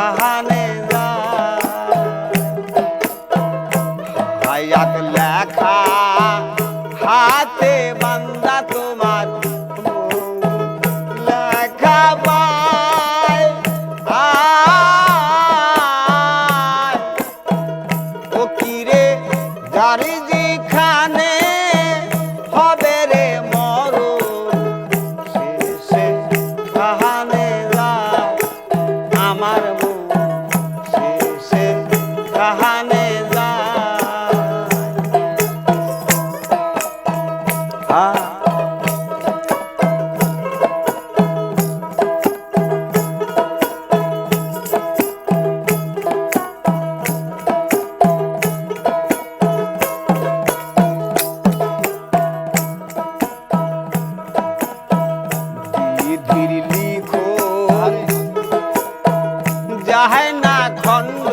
জাহানে হায়াত লেখা হাতে বান্দা তোমার লেখা পায়। ও কিরে গাড়ি যেখানে ফিরলি খোল যাহাই না খণ্ড।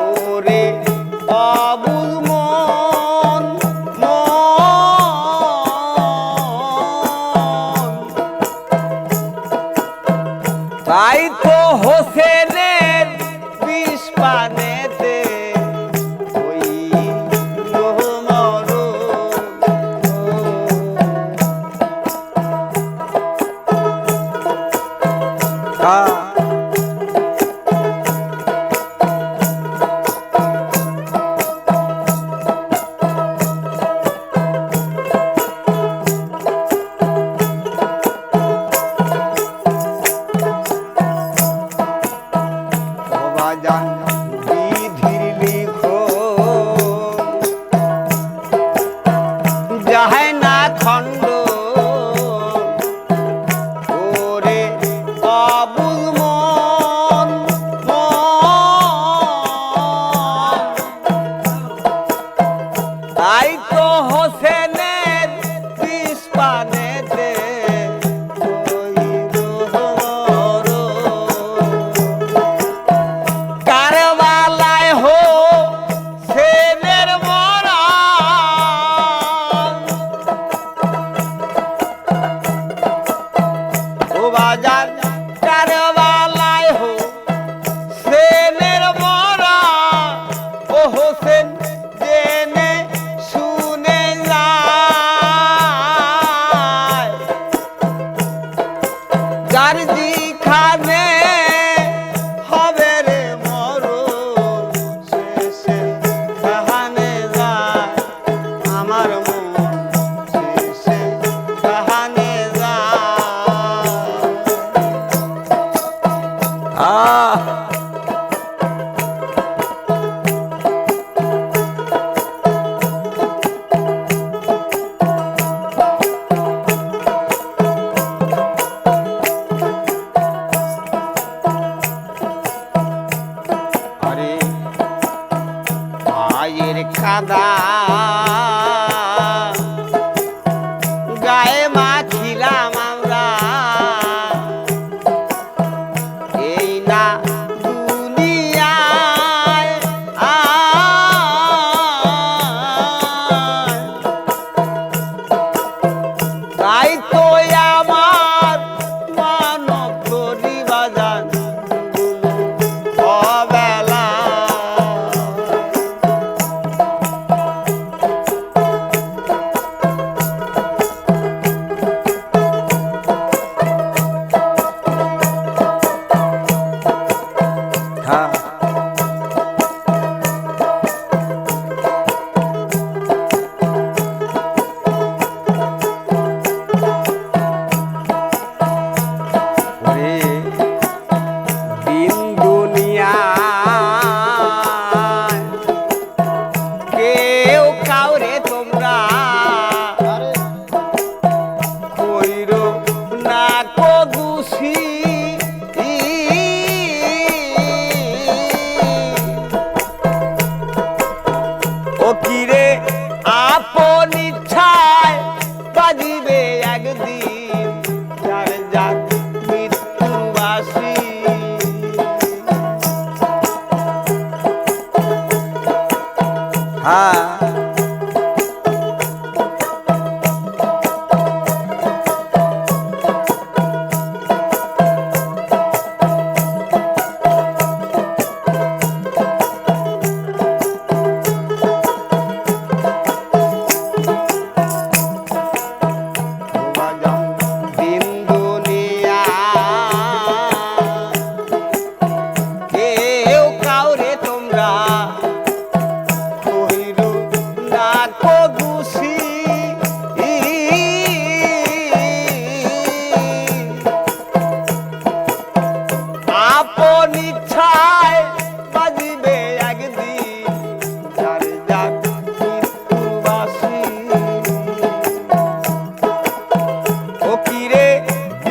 ওরে অবুল মন। তাই তো হোসেনের বিষ পানেতে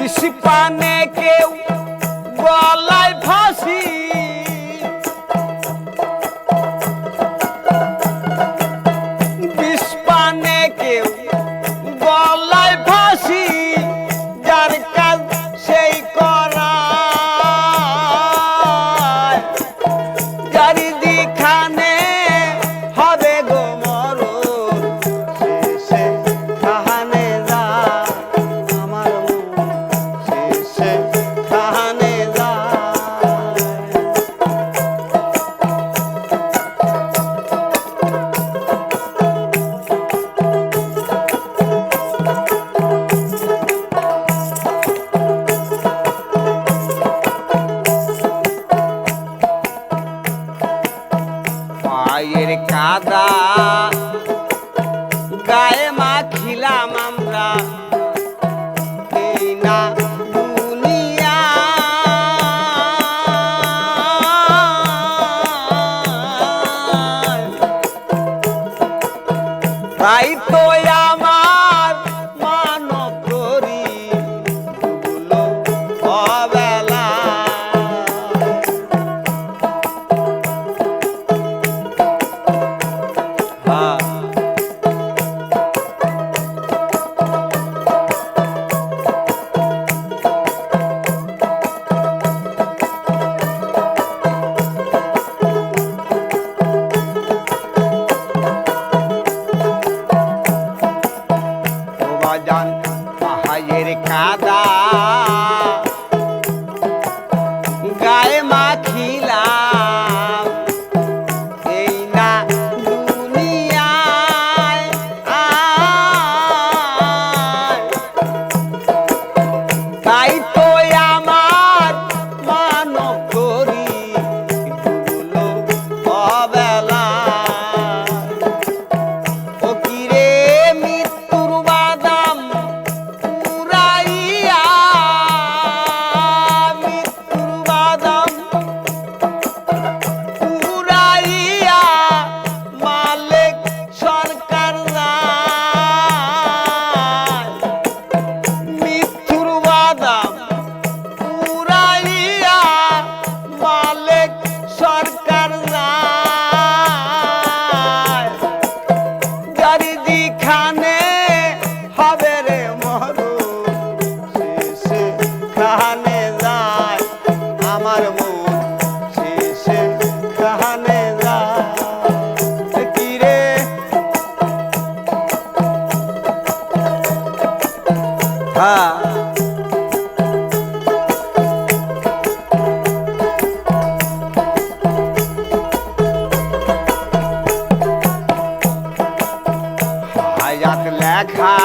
বিষ গায়ে মাখিলাম আমরা। হায়াত লেখা।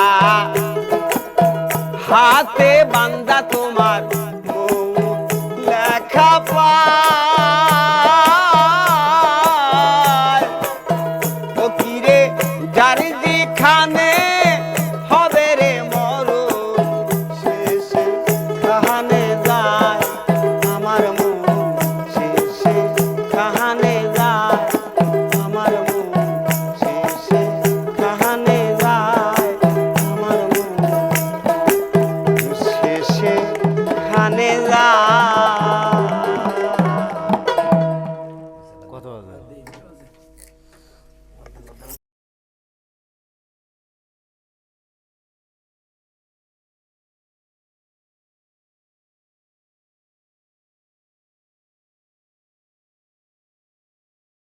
হাতে বান্দা তোমার লেখা পা।